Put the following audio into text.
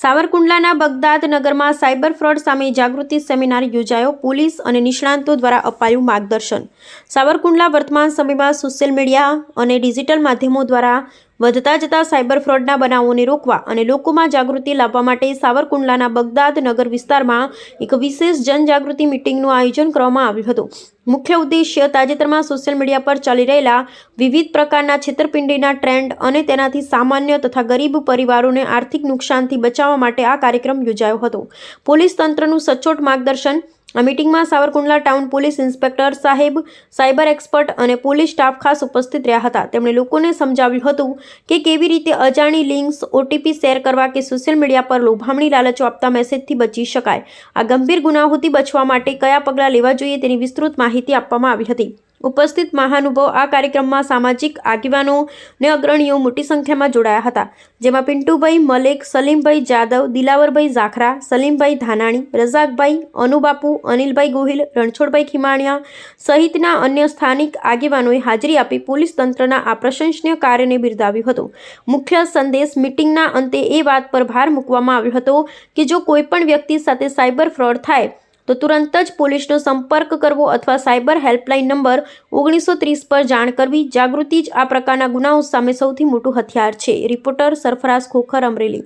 સાવરકુંડલાના Baghdad નગરમાં cyber fraud સામે જાગૃતિ સેમિનાર યોજાયો. પોલીસ અને નિષ્ણાંતો દ્વારા અપાયું માર્ગદર્શન. સાવરકુંડલા વર્તમાન સમયમાં સોશિયલ મીડિયા અને ડિજિટલ માધ્યમો દ્વારા વધતા જતા સાયબર ફ્રોડના બનાવોને રોકવા અને લોકોમાં જાગૃતિ લાવવા માટે સાવરકુંડલાના બગદાદ નગર વિસ્તારમાં એક વિશેષ જનજાગૃતિ મિટિંગનું આયોજન કરવામાં આવ્યું હતું. મુખ્ય ઉદ્દેશ્ય તાજેતરમાં સોશિયલ મીડિયા પર ચાલી રહેલા વિવિધ પ્રકારના છેતરપિંડીના ટ્રેન્ડ અને તેનાથી સામાન્ય તથા ગરીબ પરિવારોને આર્થિક નુકસાનથી બચાવવા માટે આ કાર્યક્રમ યોજાયો હતો. પોલીસ તંત્રનું સચોટ માર્ગદર્શન આ મિટિંગમાં સાવરકુંડલા ટાઉન પોલીસ ઇન્સ્પેક્ટર સાહેબ, સાયબર એક્સપર્ટ અને પોલીસ સ્ટાફ ખાસ ઉપસ્થિત રહ્યા હતા. તેમણે લોકોને સમજાવ્યું હતું કે કેવી રીતે અજાણી લિંક્સ ઓટીપી શેર કરવા કે સોશિયલ મીડિયા પર લોભામણી લાલચો આપતા મેસેજથી બચી શકાય. આ ગંભીર ગુનાહોથી બચવા માટે કયા પગલાં લેવા જોઈએ તેની વિસ્તૃત માહિતી આપવામાં આવી હતી. ઉપસ્થિત મહાનુભાવ આ કાર્યક્રમમાં સામાજિક આગેવાનો અને અગ્રણીઓ મોટી સંખ્યામાં જોડાયા હતા, જેમાં પિન્ટુભાઈ મલેક, સલીમભાઈ જાદવ, દિલાવરભાઈ ઝાખરા, સલીમભાઈ ધાનાણી, રઝાકભાઈ અનુબાપુ, અનિલભાઈ ગોહિલ, રણછોડભાઈ ખીમાણિયા સહિતના અન્ય સ્થાનિક આગેવાનોએ હાજરી આપી પોલીસ તંત્રના આ પ્રશંસનીય કાર્યને બિરદાવ્યું હતું. મુખ્ય સંદેશ મિટિંગના અંતે એ વાત પર ભાર મૂકવામાં આવ્યો હતો કે જો કોઈ પણ વ્યક્તિ સાથે સાયબર ફ્રોડ થાય તો તુરંત જ પોલીસનો સંપર્ક કરવો અથવા સાયબર હેલ્પલાઇન નંબર ઓગણીસો ત્રીસ પર જાણ કરવી. જાગૃતિ જ આ પ્રકારના ગુનાઓ સામે સૌથી મોટું હથિયાર છે. રિપોર્ટર સરફરાઝ ખોખર અમરેલી.